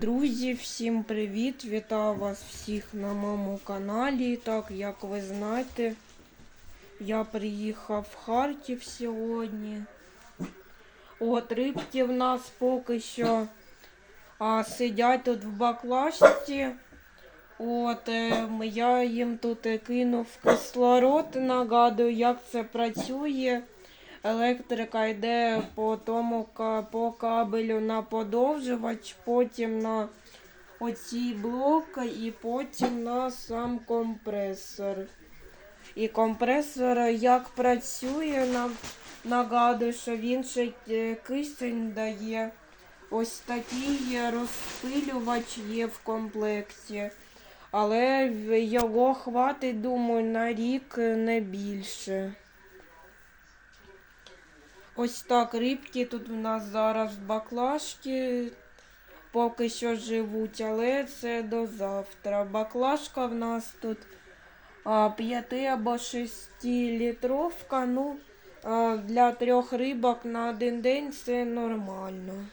Друзі, всім привіт! Вітаю вас всіх на моєму каналі. Так, як ви знаєте, я приїхав в Харків сьогодні. От рибки в нас поки що а, сидять тут в баклажці. От е, я їм тут е, кинув кислород, нагадую, як це працює. Електрика йде по тому по кабелю на подовжувач, потім на оці блоки і потім на сам компресор. І компресор як працює, на- нагадую, що він ще е, кисень дає. Ось такий розпилювач є в комплекті. Але його хватить, думаю, на рік не більше. Ось так рибки тут у нас зараз баклажки поки що живуть, але це до завтра. Баклажка в нас тут а, 5 або 6 літровка. Ну, а, для трьох рибок на один день це нормально.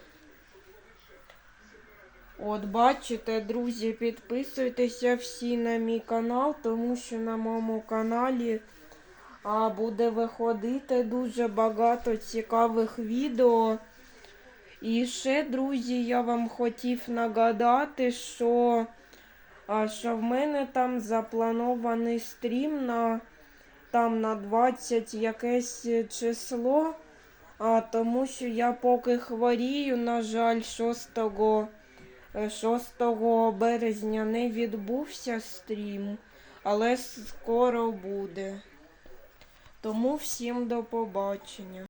От, бачите, друзі, підписуйтеся всі на мій канал, тому що на моєму каналі а, буде виходити дуже багато цікавих відео. І ще, друзі, я вам хотів нагадати, що, що в мене там запланований стрім на, там, на 20 якесь число. А, тому що я поки хворію, на жаль, 6, е, 6 березня не відбувся стрім, але скоро буде. Тому всім до побачення.